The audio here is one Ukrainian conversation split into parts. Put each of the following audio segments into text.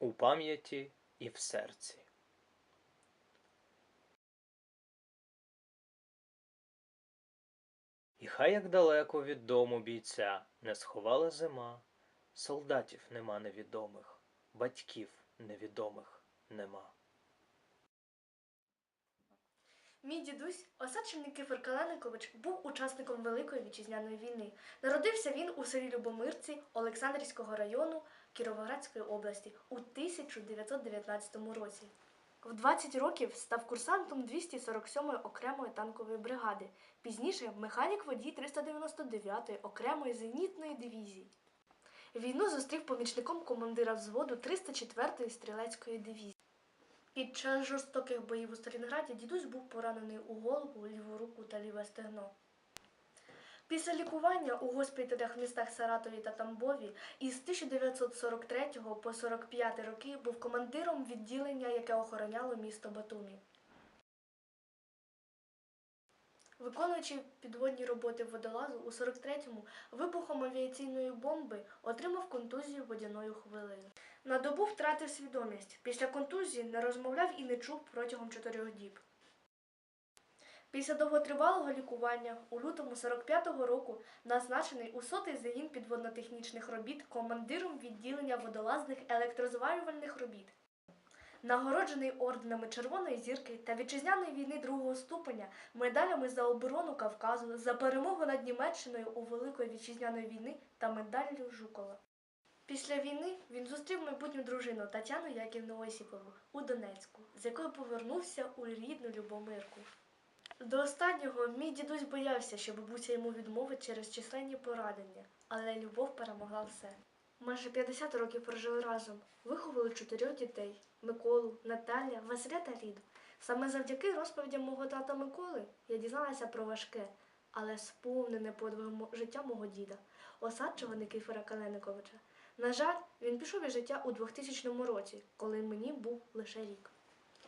у пам'яті і в серці. І хай як далеко від дому бійця не сховала зима, солдатів нема невідомих, батьків невідомих нема. Мій дідусь, Осадчий Никифор Каленикович, був учасником Великої вітчизняної війни. Народився він у селі Любомирці Олександрівського району Кіровоградської області у 1919 році. В 20 років став курсантом 247-ї окремої танкової бригади, пізніше механік водій 399-ї окремої зенітної дивізії. Війну зустрів помічником командира взводу 304-ї стрілецької дивізії. Під час жорстоких боїв у Сталінграді дідусь був поранений у голову, ліву руку та ліве стегно. Після лікування у госпіталях в містах Саратові та Тамбові із 1943 по 45 роки був командиром відділення, яке охороняло місто Батумі. Виконуючи підводні роботи водолазу, у 43-му вибухом авіаційної бомби отримав контузію водяною хвилею. На добу втратив свідомість. Після контузії не розмовляв і не чув протягом чотирьох діб. Після довготривалого лікування у лютому 45-го року назначений у сотий загін підводно-технічних робіт командиром відділення водолазних електрозварювальних робіт. Нагороджений орденами Червоної зірки та вітчизняної війни другого ступеня, медалями за оборону Кавказу, за перемогу над Німеччиною у Великої вітчизняної війни та медаллю Жукова. Після війни він зустрів майбутню дружину Тетяну Яківну Осіпову у Донецьку, з якою повернувся у рідну Любомирку. До останнього мій дідусь боявся, що бабуся йому відмовить через численні поранення, але любов перемогла все. Майже 50 років прожили разом, виховали чотирьох дітей Миколу, Наталя, Василя та Ліду. Саме завдяки розповідям мого тата Миколи я дізналася про важке, але сповнене подвигом життя мого діда, осадчого Никифора Калениковича. На жаль, він пішов із життя у 2000 році, коли мені був лише рік.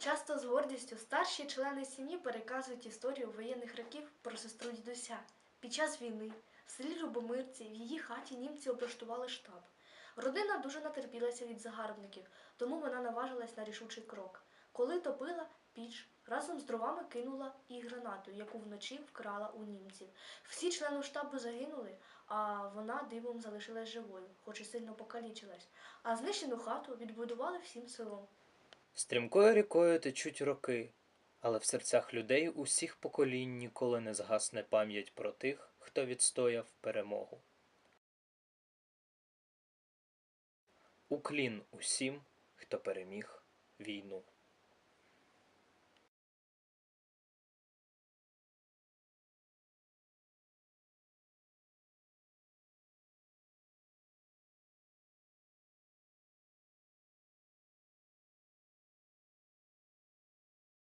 Часто з гордістю старші члени сім'ї переказують історію воєнних років про сестру дідуся. Під час війни в селі Любомирці в її хаті німці облаштували штаб. Родина дуже натерпілася від загарбників, тому вона наважилась на рішучий крок. Коли топила піч, разом з дровами кинула і гранату, яку вночі вкрала у німців. Всі члени штабу загинули, а вона дивом залишилась живою, хоч і сильно покалічилась. А знищену хату відбудували всім селом. Стрімкою рікою течуть роки, але в серцях людей усіх поколінь ніколи не згасне пам'ять про тих, хто відстояв перемогу. Уклін усім, хто переміг війну.